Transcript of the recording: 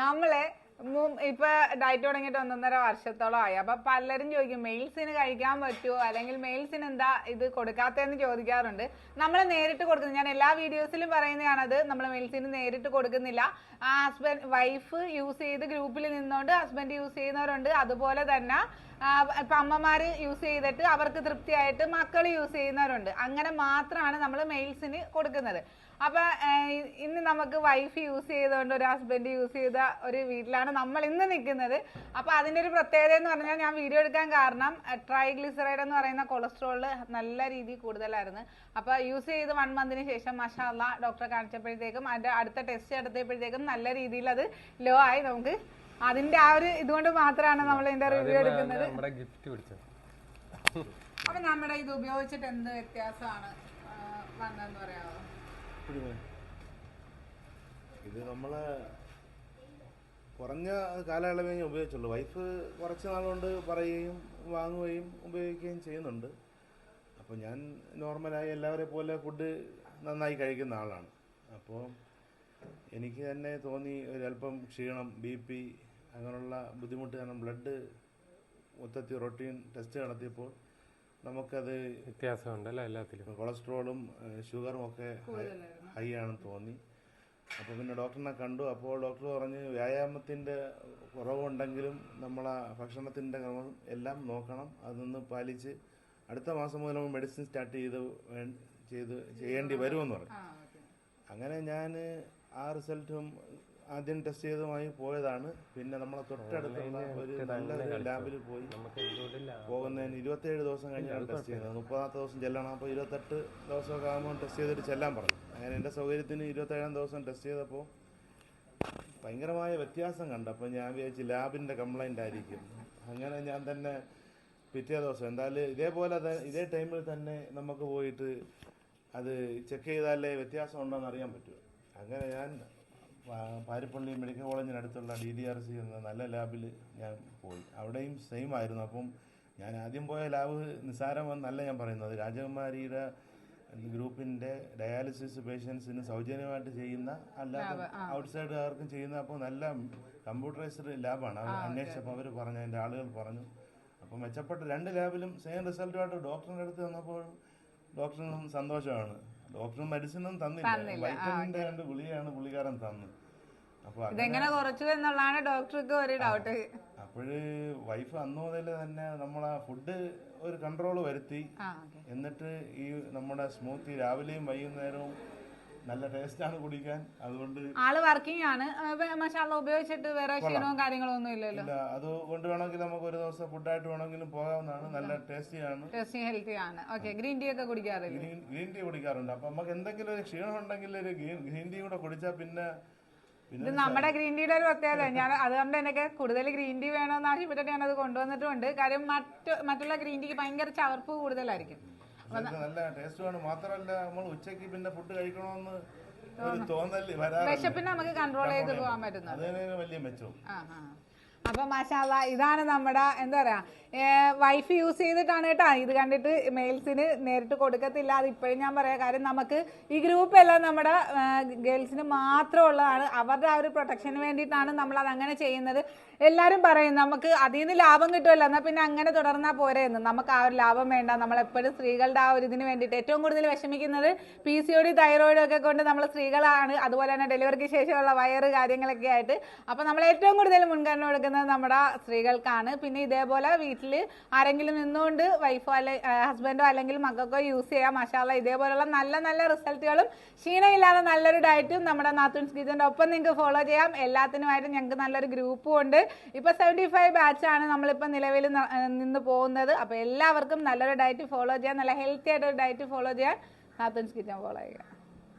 നമ്മൾ ഇപ്പൊ ഡയറ്റ് തുടങ്ങിയിട്ട് ഒന്നൊന്നര വർഷത്തോളം ആയി. അപ്പൊ പലരും ചോദിക്കും മെയിൽസിന് കഴിക്കാൻ പറ്റുമോ അല്ലെങ്കിൽ മെയിൽസിന് എന്താ ഇത് കൊടുക്കാത്തതെന്ന് ചോദിക്കാറുണ്ട്. നമ്മൾ നേരിട്ട് കൊടുക്കുന്നു. ഞാൻ എല്ലാ വീഡിയോസിലും അത് നമ്മൾ മെയിൽസിന് നേരിട്ട് കൊടുക്കുന്നില്ല. ആ ഹസ്ബൻഡ് വൈഫ് യൂസ് ചെയ്ത് ഗ്രൂപ്പിൽ നിന്നുകൊണ്ട് ഹസ്ബൻഡ് യൂസ് ചെയ്യുന്നവരുണ്ട്. അതുപോലെ തന്നെ ഇപ്പൊ അമ്മമാര് യൂസ് ചെയ്തിട്ട് അവർക്ക് തൃപ്തിയായിട്ട് മക്കൾ യൂസ് ചെയ്യുന്നവരുണ്ട്. അങ്ങനെ മാത്രമാണ് നമ്മൾ മെയിൽസിന് കൊടുക്കുന്നത്. അപ്പൊ ഇന്ന് നമുക്ക് വൈഫ് യൂസ് ചെയ്തുകൊണ്ട് ഒരു ഹസ്ബൻഡ് യൂസ് ചെയ്ത ഒരു വീട്ടിലാണ് നമ്മൾ ഇന്ന് നിൽക്കുന്നത്. അപ്പൊ അതിന്റെ ഒരു പ്രത്യേകത എന്ന് പറഞ്ഞാൽ ഞാൻ വീഡിയോ എടുക്കാൻ കാരണം ട്രൈഗ്ലിസറൈഡ് എന്ന് പറയുന്ന കൊളസ്ട്രോൾ നല്ല രീതിയിൽ കൂടുതലായിരുന്നു. അപ്പൊ യൂസ് ചെയ്ത് വൺ മന്തിന് ശേഷം മഷാല ഡോക്ടറെ കാണിച്ചപ്പോഴത്തേക്കും അതിന്റെ അടുത്ത ടെസ്റ്റ് നടത്തിയപ്പോഴത്തേക്കും നല്ല രീതിയിൽ അത് ലോ ആയി നമുക്ക് അതിന്റെ ആ ഒരു ഇതുകൊണ്ട് മാത്രമാണ് നമ്മൾ ഇതിന്റെ റിവ്യൂ എടുക്കുന്നത്. നമ്മുടെ ഗിഫ്റ്റ് പിടിച്ചത്. അപ്പൊ നമ്മുടെ ഇത് ഉപയോഗിച്ചിട്ട് എന്ത് വ്യത്യാസമാണ് വന്നതെന്ന് പറയാമോ ഇത് നമ്മൾ കുറഞ്ഞ കാലയളവേ ഞാൻ ഉപയോഗിച്ചുള്ളൂ. വൈഫ് കുറച്ച് നാളുകൊണ്ട് പറയുകയും വാങ്ങുകയും ഉപയോഗിക്കുകയും ചെയ്യുന്നുണ്ട്. അപ്പോൾ ഞാൻ നോർമലായി എല്ലാവരെ പോലെ ഫുഡ് നന്നായി കഴിക്കുന്ന ആളാണ്. അപ്പോൾ എനിക്ക് തന്നെ തോന്നി ഒരല്പം ക്ഷീണം ബി പി അങ്ങനെയുള്ള ബുദ്ധിമുട്ട് കാരണം ബ്ലഡ് മൊത്തത്തിൽ റൊട്ടീൻ ടെസ്റ്റ് നടത്തിയപ്പോൾ നമുക്കത് വ്യത്യാസമുണ്ട് അല്ലേ എല്ലാത്തിലും? കൊളസ്ട്രോളും ഷുഗറും ഒക്കെ ഹൈ ആണെന്ന് തോന്നി. അപ്പോൾ പിന്നെ ഡോക്ടറിനെ കണ്ടു. അപ്പോൾ ഡോക്ടർ പറഞ്ഞ് വ്യായാമത്തിന്റെ കുറവുണ്ടെങ്കിലും നമ്മളെ ഭക്ഷണത്തിന്റെ ക്രമം എല്ലാം നോക്കണം. അതൊന്ന് പാലിച്ച് അടുത്ത മാസം മുതൽ നമ്മൾ മെഡിസിൻ സ്റ്റാർട്ട് ചെയ്ത് ചെയ്ത് ചെയ്യേണ്ടി വരുമെന്ന് പറഞ്ഞു. അങ്ങനെ ഞാൻ ആ റിസൾട്ടും ആദ്യം ടെസ്റ്റ് ചെയ്തതുമായി പോയതാണ്. പിന്നെ നമ്മളെ തൊട്ടടുത്തുള്ള ഒരു നല്ല ലാബിൽ പോയി. പോകുന്നതിന് ഇരുപത്തേഴ് ദിവസം കഴിഞ്ഞാണ് ടെസ്റ്റ് ചെയ്യുന്നത് മുപ്പതാമത്തെ ദിവസം ചെല്ലണം. അപ്പോൾ ഇരുപത്തെട്ട് ദിവസമൊക്കെ ആകുമ്പോൾ ടെസ്റ്റ് ചെയ്തിട്ട് ചെല്ലാൻ പറഞ്ഞു. അങ്ങനെ എന്റെ സൗകര്യത്തിന് ഇരുപത്തേഴാം ദിവസം ടെസ്റ്റ് ചെയ്തപ്പോൾ ഭയങ്കരമായ വ്യത്യാസം കണ്ടപ്പോൾ ഞാൻ വിചാരിച്ച് ലാബിന്റെ കംപ്ലൈന്റ് ആയിരിക്കും. അങ്ങനെ ഞാൻ തന്നെ പിറ്റേ ദിവസം എന്തായാലും ഇതേപോലെ ഇതേ ടൈമിൽ തന്നെ നമുക്ക് പോയിട്ട് അത് ചെക്ക് ചെയ്താലേ വ്യത്യാസം ഉണ്ടോയെന്ന് അറിയാൻ പറ്റുമോ? അങ്ങനെ ഞാൻ പാരിപ്പള്ളി മെഡിക്കൽ കോളേജിനടുത്തുള്ള ഡി ഡി ആർ സി എന്ന നല്ല ലാബിൽ ഞാൻ പോയി. അവിടെയും സെയിം ആയിരുന്നു. അപ്പം ഞാൻ ആദ്യം പോയ ലാബ് നിസ്സാരമെന്നല്ല ഞാൻ പറയുന്നത്. രാജകുമാരിയുടെ ഗ്രൂപ്പിന്റെ ഡയാലിസിസ് പേഷ്യൻസിന് സൗജന്യമായിട്ട് ചെയ്യുന്ന അല്ലാതെ ഔട്ട്സൈഡുകാർക്കും ചെയ്യുന്ന അപ്പോൾ നല്ല കമ്പ്യൂട്ടറൈസ്ഡ് ലാബാണ് അവർ അന്വേഷിച്ചപ്പോൾ അവർ പറഞ്ഞു അതിന്റെ ആളുകൾ പറഞ്ഞു. അപ്പോൾ മെച്ചപ്പെട്ട രണ്ട് ലാബിലും സെയിം റിസൾട്ടുമായിട്ട് ഡോക്ടറിന്റെ അടുത്ത് വന്നപ്പോൾ ഡോക്ടറിനും സന്തോഷമാണ്. ഡോക്ടറും മെഡിസിനും തന്നില്ല. വൈറ്റമിന്റെ രണ്ട് ഗുളികയാണ് പുള്ളിക്കാരൻ തന്നു. അപ്പോൾ ഇതെങ്ങനെ കുറച്ചു എന്നുള്ളതാണ് ഡോക്ടർക്ക് ഒരു ഡൗട്ട് അപ്പോഴ് വൈഫ് അന്ന് മുതൽ തന്നെ നമ്മളെ ഫുഡ് ഒരു കൺട്രോൾ വരുത്തി. എന്നിട്ട് ഈ നമ്മുടെ സ്മൂത്തി രാവിലെയും വൈകുന്നേരവും നല്ല ടേസ്റ്റാണ് കുടിക്കാൻ. അതുകൊണ്ട് ആൾ വർക്കിംഗ് ആണ്. മസാല ഉപയോഗിച്ചിട്ട് വേറെ ക്ഷീണവും കാര്യങ്ങളും ഒന്നും ഇല്ലല്ലോ. ഇല്ല അത് കൊണ്ട് വേണമെങ്കിൽ നമുക്ക് ഒരു ദിവസം ഫുഡായിട്ട് വേണമെങ്കിലും പോകാവുന്നതാണ്. നല്ല ടേസ്റ്റിയാണ് ടേസ്റ്റിംഗ് ഹെൽത്തി ആണ്. ഓക്കെ ഗ്രീൻ ടീ ഒക്കെ കുടിക്കാറില്ല? ഗ്രീൻ ഗ്രീൻ ടീ കുടിക്കാറുണ്ട്. അപ്പൊ നമുക്ക് എന്തെങ്കിലും ഒരു ക്ഷീണം ഉണ്ടെങ്കിൽ ഒരു ഗ്രീൻ ഗ്രീൻ ടീ കൂടെ കുടിച്ചാൽ പിന്നെ ഇത് നമ്മുടെ ഗ്രീൻ ടീയുടെ ഒരു പ്രത്യേകത. ഞാൻ അതുകൊണ്ട് എനിക്ക് കൂടുതൽ ഗ്രീൻ ടീ വേണമെന്ന് ആവശ്യപ്പെട്ടിട്ട് ഞാനത് കൊണ്ടുവന്നിട്ടുണ്ട് കാര്യം മറ്റു മറ്റുള്ള ഗ്രീൻ ടീക്ക് ഭയങ്കര ചവർപ്പ് കൂടുതലായിരിക്കും. നല്ല ടേസ്റ്റുമാണ് മാത്രമല്ല നമ്മൾ ഉച്ചയ്ക്ക് പിന്നെ ഫുഡ് കഴിക്കണമെന്ന് ഒരു തോന്നൽ വരാറുണ്ട് വിശപ്പിന് നമുക്ക് കൺട്രോൾ ചെയ്ത് പോകാൻ പറ്റുന്നത് അത് വലിയ മെച്ചവും. അപ്പൊ മാഷാല്ല ഇതാണ് നമ്മുടെ എന്താ പറയാ വൈഫ് യൂസ് ചെയ്തിട്ടാണ് കേട്ടോ. ഇത് കണ്ടിട്ട് മെയിൽസിന് നേരിട്ട് കൊടുക്കത്തില്ല. അത് ഇപ്പോഴും ഞാൻ പറയാം. കാര്യം നമുക്ക് ഈ ഗ്രൂപ്പ് എല്ലാം നമ്മുടെ ഗേൾസിന് മാത്രമുള്ളതാണ് അവരുടെ ആ ഒരു പ്രൊട്ടക്ഷന് വേണ്ടിയിട്ടാണ് നമ്മൾ അത് അങ്ങനെ ചെയ്യുന്നത്. എല്ലാവരും പറയും നമുക്ക് അതിൽ നിന്ന് ലാഭം കിട്ടുമല്ലോ. എന്നാൽ പിന്നെ അങ്ങനെ തുടർന്നാൽ എന്ന് നമുക്ക് ആ ഒരു ലാഭം വേണ്ട. നമ്മളെപ്പോഴും സ്ത്രീകളുടെ ആ ഒരു ഇതിന് വേണ്ടിയിട്ട് ഏറ്റവും കൂടുതൽ വിഷമിക്കുന്നത് P C O D thyroid ഒക്കെ കൊണ്ട് നമ്മൾ സ്ത്രീകളാണ്. അതുപോലെ തന്നെ ഡെലിവറിക്ക് ശേഷമുള്ള വയറ് കാര്യങ്ങളൊക്കെ ആയിട്ട്. അപ്പോൾ നമ്മൾ ഏറ്റവും കൂടുതൽ മുൻഗണന കൊടുക്കുന്നത് നമ്മുടെ സ്ത്രീകൾക്കാണ്. പിന്നെ ഇതേപോലെ വീട്ടിൽ ആരെങ്കിലും നിന്നുകൊണ്ട് വൈഫോ അല്ലെ ഹസ്ബൻഡോ അല്ലെങ്കിൽ മക്കൾക്കോ യൂസ് ചെയ്യാം. മഷാല ഇതേപോലുള്ള നല്ല നല്ല റിസൾട്ടുകളും ക്ഷീണമില്ലാതെ നല്ലൊരു ഡയറ്റും നമ്മുടെ നാത്തൂൻസ് കിച്ചന്റെ ഒപ്പം നിങ്ങൾക്ക് ഫോളോ ചെയ്യാം. എല്ലാത്തിനുമായിട്ട് ഞങ്ങൾക്ക് നല്ലൊരു ഗ്രൂപ്പും ഉണ്ട്. ഇപ്പോൾ സെവന്റി ഫൈവ് ബാച്ചാണ് നമ്മളിപ്പോൾ നിലവിൽ നിന്ന് പോകുന്നത്. അപ്പോൾ എല്ലാവർക്കും നല്ലൊരു ഡയറ്റ് ഫോളോ ചെയ്യാം. നല്ല ഹെൽത്തി ആയിട്ടൊരു ഡയറ്റ് ഫോളോ ചെയ്യാൻ നാത്തൂൻസ് കിച്ചൻ ഫോളോ ചെയ്യുക.